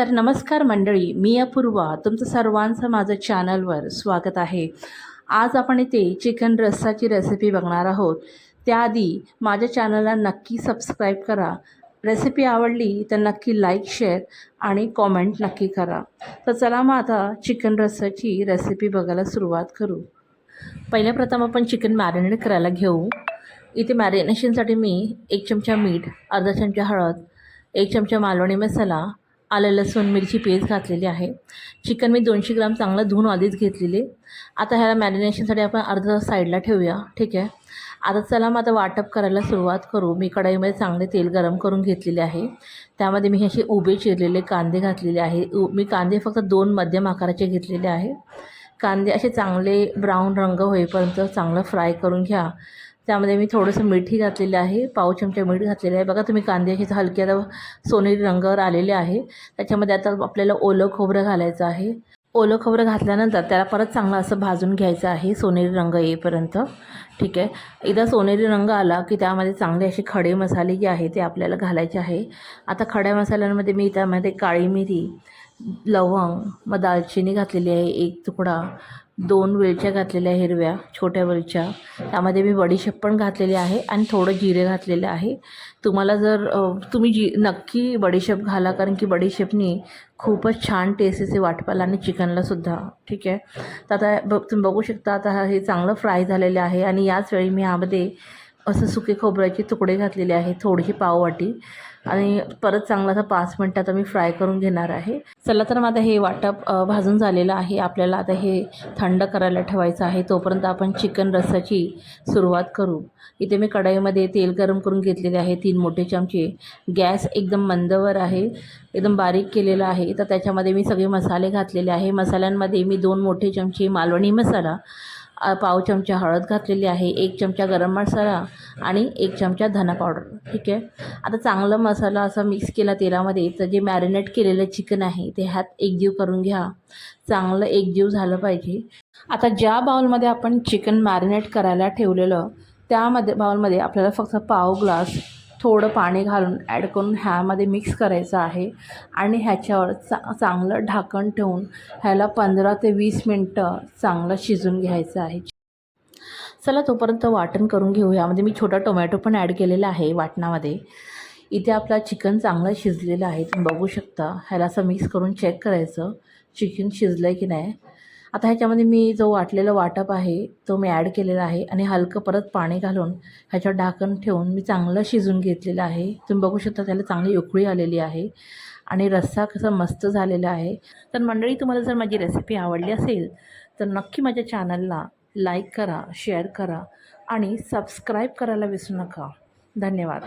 तर नमस्कार मंडळी मी अपूर्वा तुमचं सर्वांचं माझं चॅनलवर स्वागत आहे. आज आपण इथे चिकन रस्साची रेसिपी बघणार आहोत. त्याआधी माझ्या चॅनलला नक्की सबस्क्राईब करा. रेसिपी आवडली तर नक्की लाईक शेअर आणि कॉमेंट नक्की करा. तर चला मग आता चिकन रस्साची रेसिपी बघायला सुरुवात करू. पहिल्या प्रथम आपण चिकन मॅरिनेट करायला घेऊ. इथे मॅरिनेशनसाठी मी एक चमचा मीठ अर्धा चमचा हळद एक चमचा मालवणी मसाला आलं लसूण मिरची पेस्ट घातलेली आहे. चिकन मी दोनशे ग्राम चांगलं धुवून आधीच घेतलेले. आता ह्याला मॅरिनेशनसाठी आपण अर्धा तास साईडला ठेवूया. ठीक आहे? आता चला मग आता वाटप करायला सुरुवात करू. मी कढईमध्ये चांगले तेल गरम करून घेतलेले आहे. त्यामध्ये मी असे उभे चिरलेले कांदे घातलेले आहे. उ मी कांदे फक्त दोन मध्यम आकाराचे घेतलेले आहे. कांदे असे चांगले ब्राऊन रंग होईपर्यंत चांगलं फ्राय करून घ्या. त्यामध्ये मी थोडंसं मीठही घातलेलं आहे पाव चमचा मीठ घातलेलं आहे. बघा तुम्ही कांदे हलक्या हलके आता सोनेरी रंगावर आलेले आहे. त्याच्यामध्ये आता आपल्याला ओलं खोबरं घालायचं आहे. ओलं खोबरं घातल्यानंतर त्याला परत चांगलं असं भाजून घ्यायचं आहे सोनेरी रंग येईपर्यंत. ठीक आहे. एकदा सोनेरी रंग आला की त्यामध्ये चांगले असे खडे मसाले जे आहे ते आपल्याला घालायचे आहे. आता खड्या मसाल्यांमध्ये मी त्यामध्ये काळी मिरी लवंग मग दालचिनी घातलेली आहे एक तुकडा दोन वेलच्या घातलेल्या आहे हिरव्या छोट्या वेलच्या. त्यामध्ये मी बडीशेप पण घातलेली आहे आणि थोडं जिरे घातलेले आहे. तुम्हाला जर तुम्ही जी नक्की बडीशेप घाला कारण की बडीशेपनी खूपच छान टेस्ट येते वाटपाला आणि चिकनलासुद्धा ठीक आहे? तर आता ब तुम्ही बघू शकता आता हे चांगलं फ्राय झालेलं आहे आणि याच वेळी मी यामध्ये असं सुके खोबऱ्याचे तुकडे घातलेले आहे थोडीशी पाववाटी. आणि परत चांगला असा पाच मिनटं आता मी फ्राय करून घेणार आहे. चला तर माझं हे वाटप भाजून झालेलं आहे. आपल्याला आता हे थंड करायला ठेवायचं आहे. तोपर्यंत आपण चिकन रस्साची सुरुवात करू. इथे मी कढईमध्ये तेल गरम करून घेतलेले आहे. तीन मोठे चमचे. गॅस एकदम मंदवर आहे. एकदम बारीक केलेला आहे. तर त्याच्यामध्ये मी सगळे मसाले घातलेले आहे. मसाल्यांमध्ये मी दोन मोठे चमचे मालवणी मसाला पाव चमचा हळद घातलेली आहे एक चमचा गरम मसाला आणि एक चमचा धना पावडर. ठीक आहे? आता चांगलं मसाला असा मिक्स केला तेलामध्ये. तर जे मॅरिनेट केलेलं चिकन आहे ते ह्यात एकजीव करून घ्या. चांगलं एकजीव झालं पाहिजे. आता ज्या बाउलमध्ये आपण चिकन मॅरिनेट करायला ठेवलेलं त्यामध्ये बाउलमध्ये आपल्याला फक्त पाव ग्लास थोडं पाणी घालून ॲड करून ह्यामध्ये मिक्स करायचं आहे. आणि ह्याच्यावर चा चांगलं ढाकण ठेवून ह्याला पंधरा ते वीस मिनटं चांगलं शिजून घ्यायचं आहे. चला तोपर्यंत वाटण करून घेऊ. यामध्ये मी छोटा टोमॅटो पण ॲड केलेला आहे वाटणामध्ये. इथे आपला चिकन चांगलं शिजलेलं आहे. तुम्ही बघू शकता. ह्याला असं मिक्स करून चेक करायचं. चिकन शिजलं आहे की नाही. आता ह्याच्यामध्ये मी जो वाटलेला वाटप आहे तो मी ॲड केलेला आहे आणि हलकं परत पाणी घालून ह्याच्यावर ढाकण ठेवून मी चांगलं शिजून घेतलेलं आहे. तुम्ही बघू शकता त्याला चांगली उकळी आलेली आहे आणि रस्सा कसा मस्त झालेला आहे. तर मंडळी तुम्हाला जर माझी रेसिपी आवडली असेल तर नक्की माझ्या चॅनलला लाईक करा शेअर करा आणि सबस्क्राईब करायला विसरू नका. धन्यवाद.